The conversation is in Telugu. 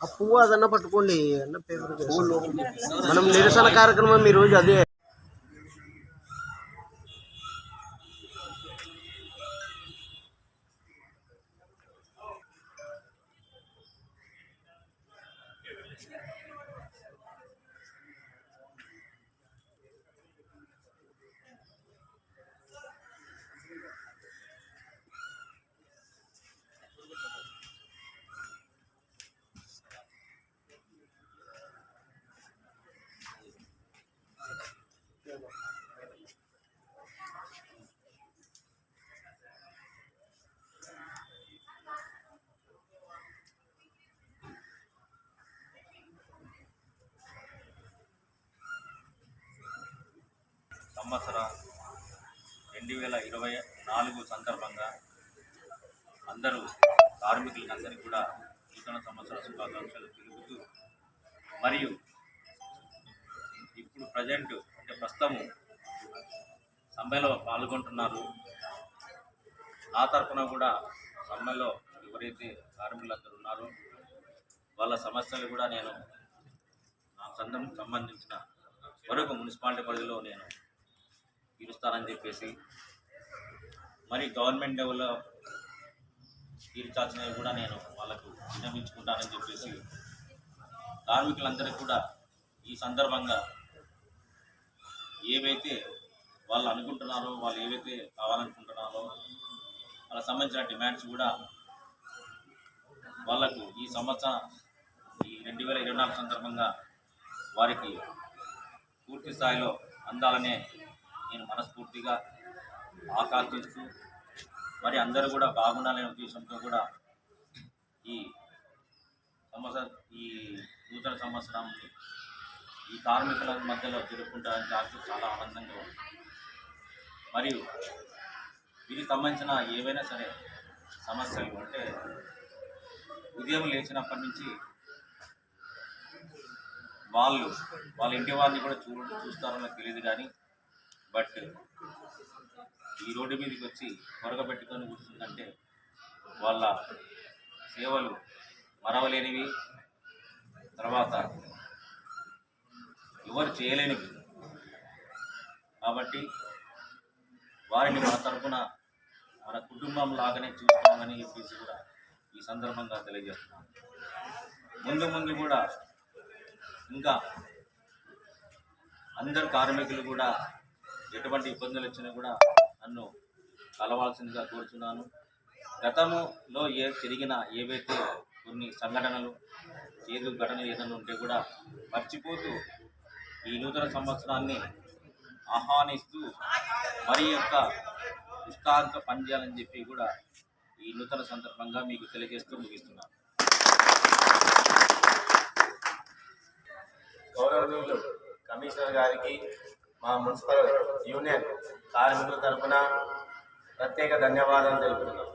ఆ పువ్వు అదన్నా పట్టుకోండి అన్న పేపర్ మనం నిరసన కార్యక్రమం ఈ రోజు అదే. సంవత్సర రెండు వేల ఇరవై నాలుగు సందర్భంగా అందరూ కార్మికులందరికీ కూడా నూతన సంవత్సర శుభాకాంక్షలు తెలుపుతూ మరియు ఇప్పుడు ప్రజెంట్ అంటే ప్రస్తుతము సమ్మెలో పాల్గొంటున్నారు. నా తరఫున కూడా సమ్మెలో ఎవరైతే కార్మికులందరూ ఉన్నారో వాళ్ళ సమస్యలు కూడా నేను నా సందం సంబంధించిన వరకు మున్సిపాలిటీ పరిధిలో నేను తీరుస్తానని చెప్పేసి మరి గవర్నమెంట్ లెవెల్లో తీర్చాల్సినవి కూడా నేను వాళ్ళకు విన్నవించుకుంటానని చెప్పేసి కార్మికులందరికీ కూడా ఈ సందర్భంగా ఏవైతే వాళ్ళు అనుకుంటున్నారో వాళ్ళు ఏవైతే కావాలనుకుంటున్నారో వాళ్ళకి సంబంధించిన డిమాండ్స్ కూడా వాళ్ళకు ఈ సంవత్సరం ఈ రెండు వేల ఇరవై నాలుగు సందర్భంగా వారికి పూర్తి స్థాయిలో అందాలనే నేను మనస్ఫూర్తిగా ఆకాంక్షిస్తూ మరి అందరూ కూడా బాగుండాలనే ఉద్దేశంతో కూడా ఈ సంవత్సర ఈ నూతన సంవత్సరం ఈ కార్మికుల మధ్యలో జరుపుకుంటారని నాకు చాలా ఆనందంగా ఉంది. మరియు వీరికి సంబంధించిన ఏవైనా సరే సమస్యలు అంటే ఉదయం లేచినప్పటి నుంచి వాళ్ళు వాళ్ళ ఇంటి వారిని కూడా చూ చూస్తారో నాకు తెలియదు కానీ బట్ ఈ రోడ్డు మీదకి వచ్చి త్వరగా పెట్టుకొని కూర్చుందంటే వాళ్ళ సేవలు మరవలేనివి. తర్వాత ఎవరు చేయలేనివి. కాబట్టి వారిని మన తరఫున మన కుటుంబం లాగానే చూస్తామని చెప్పేసి కూడా ఈ సందర్భంగా తెలియజేస్తున్నాను. ముందు ముందు కూడా ఇంకా అందరు కార్మికులు కూడా ఎటువంటి ఇబ్బందులు వచ్చినా కూడా నన్ను కలవాల్సిందిగా కోరుచున్నాను. గతంలో ఏ జరిగిన ఏవైతే కొన్ని సంఘటనలు చేదు ఘటనలు ఏదైనా ఉంటే కూడా మర్చిపోతూ ఈ నూతన సంవత్సరాన్ని ఆహ్వానిస్తూ మరి యొక్క ఉత్సాహంతో పనిచేయాలని చెప్పి కూడా ఈ నూతన సందర్భంగా మీకు తెలియజేస్తూ ముగిస్తున్నాను. గౌరవనీయులు కమిషనర్ గారికి మా మున్సిపల్ యూనియన్ కార్మికుల తరఫున ప్రత్యేక ధన్యవాదాలు తెలుపుతున్నాం.